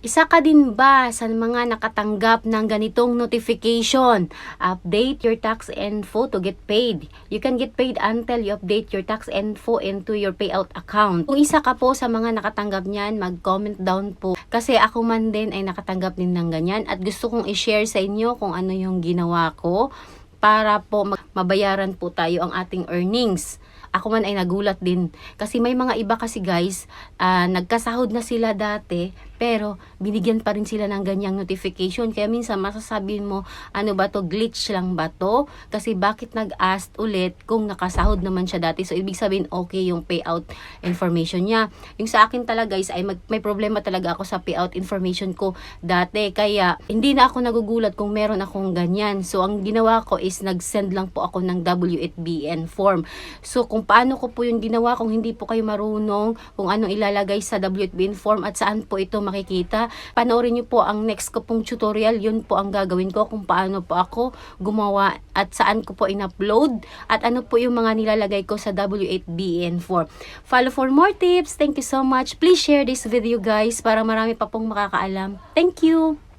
Isa ka din ba sa mga nakatanggap ng ganitong notification? Update your tax info to get paid. You can get paid until you update your tax info into your payout account. Kung isa ka po sa mga nakatanggap niyan, mag-comment down po. Kasi ako man din ay nakatanggap din ng ganyan at gusto kong i-share sa inyo kung ano yung ginawa ko para po mabayaran po tayo ang ating earnings. Ako man ay nagulat din kasi may mga iba kasi guys, ah, nagkasahod na sila dati pero binigyan pa rin sila ng ganyang notification. Kaya minsan masasabi mo, ano ba to, glitch lang ba to? Kasi bakit nag-ask ulit kung nakasahod naman siya dati? So ibig sabihin okay yung payout information niya. Yung sa akin talaga guys ay mag- may problema talaga ako sa payout information ko dati. Kaya hindi na ako nagugulat kung meron akong ganyan. So ang ginawa ko is nag-send lang po ako ng W8BN form. So kung paano ko po yung ginawa, kung hindi po kayo marunong kung anong ilalagay sa W8BN form at saan po ito makikita, panoorin niyo po ang next ko pong tutorial. Yun po ang gagawin ko kung paano po ako gumawa at saan ko po in-upload at ano po yung mga nilalagay ko sa W8BN form. Follow for more tips. Thank you so much. Please share this video guys para marami pa pong makakaalam. Thank you!